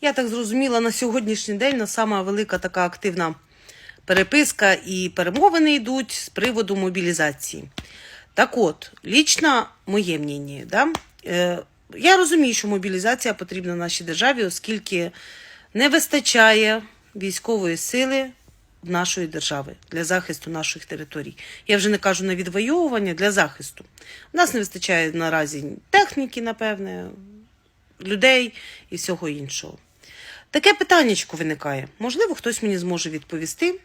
Я так зрозуміла, на сьогоднішній день на сама велика така активна переписка і перемовини йдуть з приводу мобілізації. Так от, лічно моє мнення, да? е, я розумію, що мобілізація потрібна нашій державі, оскільки не вистачає військової сили в нашої держави для захисту наших територій. Я вже не кажу на відвоювання для захисту. У нас не вистачає наразі техніки, напевне, людей і всього іншого. Таке питаннячко виникає. Можливо, хтось мені зможе відповісти.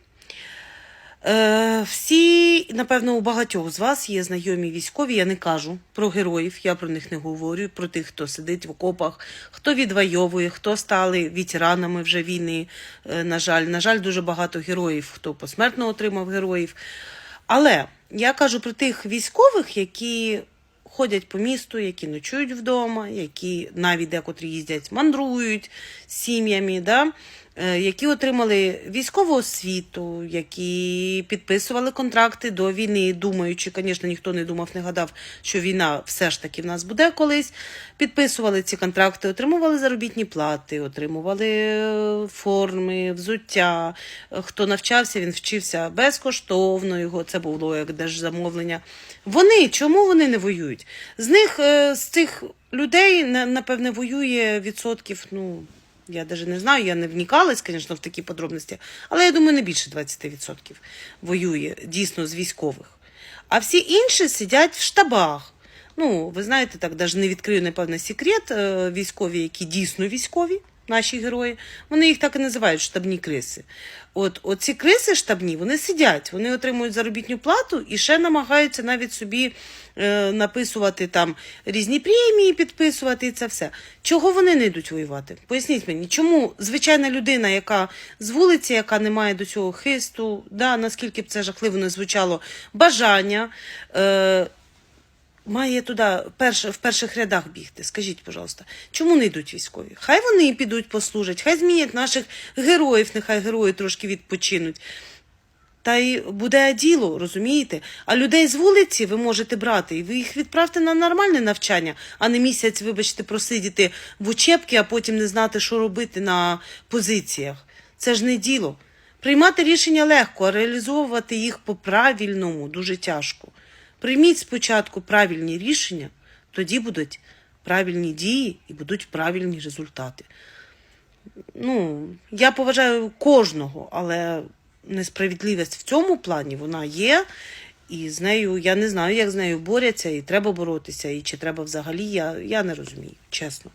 Е, всі, напевно, у багатьох з вас є знайомі військові. Я не кажу про героїв, я про них не говорю, про тих, хто сидить в окопах, хто відвоює, хто стали ветеранами вже війни. Е, на жаль, на жаль, дуже багато героїв, хто посмертно отримав героїв. Але я кажу про тих військових, які ходять по місту, які ночують вдома, які навіть декотрі їздять, мандрують з сім'ями, да? Е, які отримали військову освіту, які підписували контракти до війни, думаючи, звісно, ніхто не думав, не гадав, що війна все ж таки в нас буде колись. Підписували ці контракти, отримували заробітні плати, отримували е, форми, взуття. Хто навчався, він вчився безкоштовно. Його це було як держзамовлення. Вони чому вони не воюють? З них е, з цих людей на- напевне воює відсотків. Ну я навіть не знаю, я не вникалась, звісно, в такі подробності, але я думаю, не більше 20% воює дійсно з військових. А всі інші сидять в штабах. Ну, ви знаєте, так навіть не відкрию, напевно, секрет. е, Військові, які дійсно військові, наші герої, вони їх так і називають штабні криси. От, от ці криси штабні, вони сидять, вони отримують заробітну плату і ще намагаються навіть собі е, написувати там різні премії, підписувати і це все. Чого вони не йдуть воювати? Поясніть мені, чому звичайна людина, яка з вулиці, яка не має до цього хисту, да, наскільки б це жахливо не звучало, бажання. Е, має туди перш, в перших рядах бігти. Скажіть, пожалуйста, чому не йдуть військові? Хай вони підуть послужать, хай змінять наших героїв, нехай герої трошки відпочинуть. Та й буде діло, розумієте? А людей з вулиці ви можете брати, і ви їх відправте на нормальне навчання, а не місяць, вибачте, просидіти в учебці, а потім не знати, що робити на позиціях. Це ж не діло. Приймати рішення легко, а реалізовувати їх по-правильному дуже тяжко. Прийміть спочатку правильні рішення, тоді будуть правильні дії і будуть правильні результати. Ну, я поважаю кожного, але несправедливість в цьому плані вона є. І з нею я не знаю, як з нею борються, і треба боротися, і чи треба взагалі, я, я не розумію, чесно.